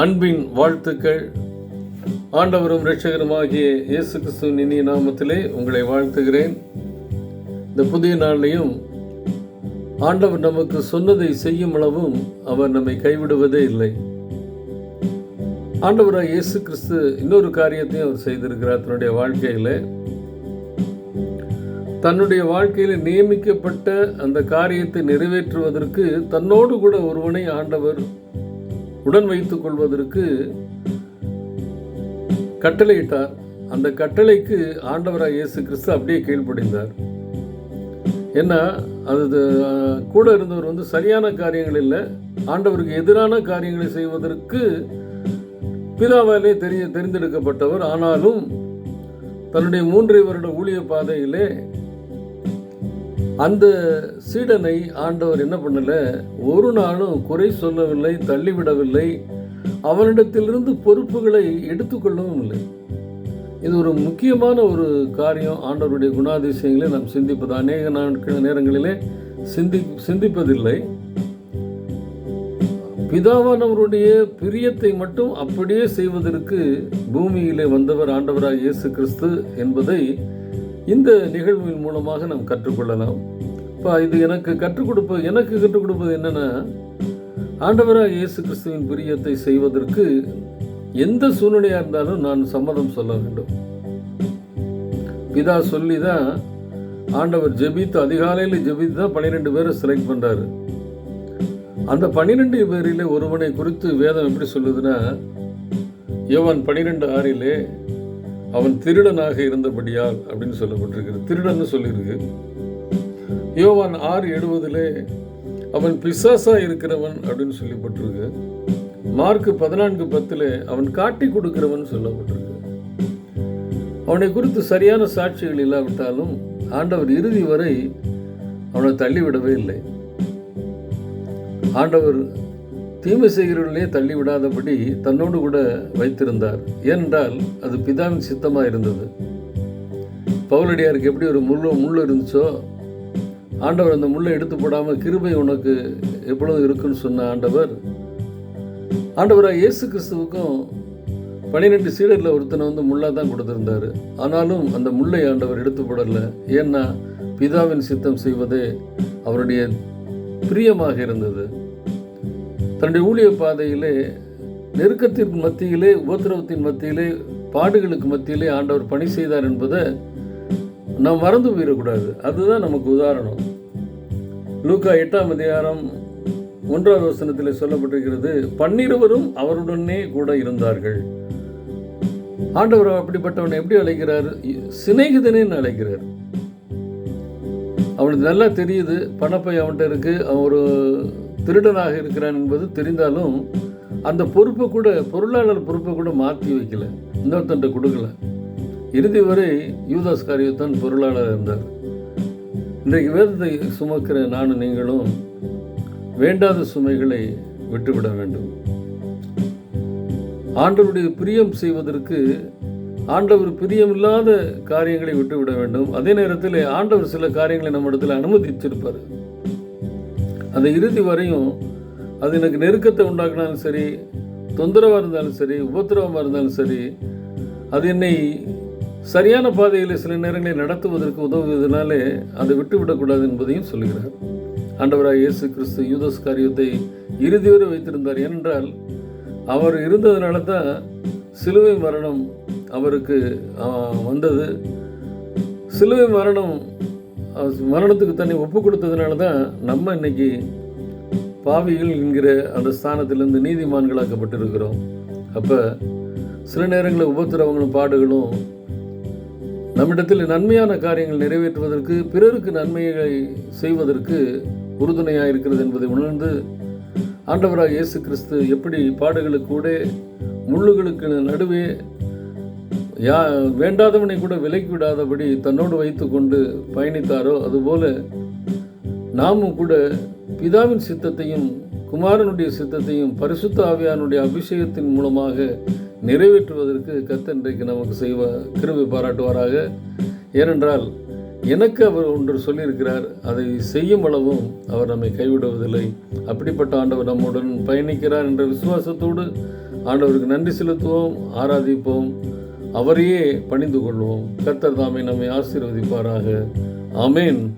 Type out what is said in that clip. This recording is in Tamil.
அன்பின் வாழ்த்துக்கள். ஆண்டவரும் ரட்சகருமாகிய இயேசு கிறிஸ்துவின் இனிய நாமத்திலே உங்களை வாழ்த்துகிறேன். இந்த புதிய நாளிலையும் ஆண்டவர் நமக்கு சொன்னதை செய்யும் அளவும் அவர் நம்மை கைவிடுவதே இல்லை. ஆண்டவராக இயேசு கிறிஸ்து இன்னொரு காரியத்தையும் அவர் செய்திருக்கிறார் தன்னுடைய வாழ்க்கையில். தன்னுடைய வாழ்க்கையில் நியமிக்கப்பட்ட அந்த காரியத்தை நிறைவேற்றுவதற்கு தன்னோடு கூட ஒருவனை ஆண்டவர் உடன் வைத்துக் கொள்வதற்கு கட்டளையிட்டார். அந்த கட்டளைக்கு ஆண்டவராக இயேசு கிறிஸ்து அப்படியே கீழ்ப்படிந்தார். ஏன்னா அது கூட இருந்தவர் வந்து சரியான காரியங்கள் இல்லை. ஆண்டவருக்கு எதிரான காரியங்களை செய்வதற்கு பிதாவாலே தெரிய தெரிந்தெடுக்கப்பட்டவர். ஆனாலும் தன்னுடைய மூன்றை வருட ஊழிய பாதையிலே அந்த சீடனை ஆண்டவர் என்ன பண்ணல? ஒரு நாளும் குறை சொல்லவில்லை தள்ளிவிடவில்லை. அவனிடத்திலிருந்து பொறுப்புகளை எடுத்துக்கொள்ளவும் இல்லை. இது ஒரு முக்கியமான ஒரு காரியம். ஆண்டவருடைய குணாதிசயங்களை நாம் சிந்திப்பது. அநேக நாட்கள் நேரங்களிலே சிந்தி சிந்திப்பதில்லை. பிதாவானவருடைய பிரியத்தை மட்டும் அப்படியே செய்வதற்கு பூமியிலே வந்தவர் ஆண்டவராக இயேசு கிறிஸ்து என்பதை இந்த நிகழ்வின் மூலமாக நாம் கற்றுக்கொள்ளலாம். இப்போ இது எனக்கு கற்றுக் கொடுப்பது எனக்கு கற்றுக் கொடுப்பது என்னன்னா ஆண்டவராக இயேசு கிறிஸ்துவின் பிரியத்தை செய்வதற்கு எந்த சூழ்நிலையாக இருந்தாலும் நான் சம்மதம் சொல்ல வேண்டும். பிதா சொல்லி தான் ஆண்டவர் ஜெபித்து அதிகாலையில் ஜெபித்து தான் பன்னிரெண்டு பேரை செலக்ட் பண்ணுறாரு அந்த பன்னிரெண்டு பேரிலே ஒருவனை குறித்து வேதம் எப்படி சொல்லுதுன்னா யோவான் பன்னிரெண்டு ஆறிலே அவன் திருடனாக இருந்தபடியால் அப்படின்னு சொல்லப்பட்டிருக்கிறது. திருடன் சொல்லியிருக்கு யோவான் ஆறு எழுபதிலே அவன் பிசாசா இருக்கிறவன் அப்படின்னு சொல்லப்பட்டிருக்கு. மார்க் பதினான்கு பத்தில் அவன் காட்டி கொடுக்கிறவன் சொல்லப்பட்டிருக்கு. அவனை குறித்து சரியான சாட்சிகள் இல்லாவிட்டாலும் ஆண்டவர் இறுதி வரை அவனை தள்ளிவிடவே இல்லை. ஆண்டவர் தீமை செய்கிறவர்களே தள்ளிவிடாதபடி தன்னோடு கூட வைத்திருந்தார். ஏனென்றால் அது பிதாவின் சித்தமாக இருந்தது பவுலடியாருக்கு எப்படி ஒரு முள்ளு முள் இருந்துச்சோ ஆண்டவர் அந்த முள்ளை எடுத்து போடாமல் கிருபை உனக்கு எப்பொழுதும் இருக்குன்னு சொன்ன ஆண்டவர் ஆண்டவராக இயேசு கிறிஸ்துவுக்கும் பன்னிரெண்டு சீடரில் ஒருத்தனை வந்து முள்ளாக தான் கொடுத்துருந்தாரு. ஆனாலும் அந்த முல்லை ஆண்டவர் எடுத்து போடல. ஏன்னா பிதாவின் சித்தம் செய்வதே அவருடைய பிரியமாக இருந்தது. தன்னுடைய ஊழிய பாதையிலே நெருக்கத்தின் மத்தியிலே உபத்திரவத்தின் மத்தியிலே பாடுகளுக்கு மத்தியிலே ஆண்டவர் பணி செய்தார் என்பதை நாம் மறந்து போயிடக்கூடாது. அதுதான் நமக்கு உதாரணம். லூக்கா எட்டாம் அதிகாரம் ஒன்றாவது வசனத்தில் சொல்லப்பட்டிருக்கிறது பன்னிருவரும் அவருடனே கூட இருந்தார்கள். ஆண்டவர் அப்படிப்பட்டவனை எப்படி அழைக்கிறார்? சிநேகிதனேன்னு அழைக்கிறார். அவனுக்கு நல்லா தெரியுது பணப்பை அவன்கிட்ட இருக்கு அவன் ஒரு திருடனாக இருக்கிறான் என்பது தெரிந்தாலும் அந்த பொறுப்பை கூட பொருளாளர் பொறுப்பை கூட மாற்றி வைக்கல. இன்னொருத்தன்ட்ட கொடுக்கல. இறுதி வரை யூதாஸ் காரியத்தான் பொருளாளர் இருந்தார். இன்றைக்கு வேதத்தை சுமக்கிற நானும் நீங்களும் வேண்டாத சுமைகளை விட்டுவிட வேண்டும். ஆண்டவருடைய பிரியம் செய்வதற்கு ஆண்டவர் பிரியமில்லாத காரியங்களை விட்டுவிட வேண்டும். அதே நேரத்தில் ஆண்டவர் சில காரியங்களை நம்ம இடத்துல அனுமதிச்சிருப்பார் அந்த இறுதி வரையும் அது எனக்கு நெருக்கத்தை உண்டாக்குனாலும் சரி தொந்தரவாக இருந்தாலும் சரி உபத்திரவமாக இருந்தாலும் சரி அது என்னை சரியான பாதையில் சில நேரங்களில் நடத்துவதற்கு உதவுவதனாலே அதை விட்டு விடக்கூடாது என்பதையும் சொல்லுகிறார். ஆண்டவராக இயேசு கிறிஸ்து யூதஸ் காரியத்தை இறுதி வரை வைத்திருந்தார். ஏனென்றால் அவர் இருந்ததுனால தான் சிலுவை மரணம் அவருக்கு வந்தது. சிலுவை மரணம் மரணத்துக்கு தன்னை ஒப்பு கொடுத்ததுனால தான் நம்ம இன்னைக்கு பாவிகள் என்கிற அந்த ஸ்தானத்திலிருந்து நீதிமான்களாக்கப்பட்டிருக்கிறோம். அப்போ சில நேரங்களில் உபத்திரவங்களும் பாடுகளும் நம்மிடத்தில் நன்மையான காரியங்கள் நிறைவேற்றுவதற்கு பிறருக்கு நன்மைகளை செய்வதற்கு உறுதுணையாக இருக்கிறது என்பதை உணர்ந்து ஆண்டவராக இயேசு கிறிஸ்து எப்படி பாடுகளுக்கூட கூட முள்ளுகளுக்கு நடுவே யா வேண்டாதவனை கூட விலக்கி விடாதபடி தன்னோடு வைத்துக்கொண்டு பயணித்தாரோ? அதுபோல நாமும் கூட பிதாவின் சித்தத்தையும் குமாரனுடைய சித்தத்தையும் பரிசுத்த ஆவியானுடைய அபிஷேகத்தின் மூலமாக நிறைவேற்றுவதற்கு கர்த்தர் இன்றைக்கு நமக்கு செய்வ கிருபை பாராட்டுவாராக. ஏனென்றால் எனக்கு அவர் ஒன்று சொல்லியிருக்கிறார் அதை செய்யும் அளவும் அவர் நம்மை கைவிடுவதில்லை. அப்படிப்பட்ட ஆண்டவர் நம்முடன் பயணிக்கிறார் என்ற விசுவாசத்தோடு ஆண்டவருக்கு நன்றி செலுத்துவோம் ஆராதிப்போம் அவரையே பணிந்து கொள்வோம். கர்த்தர் தாமே நம்மை ஆசீர்வதிப்பாராக. அமேன்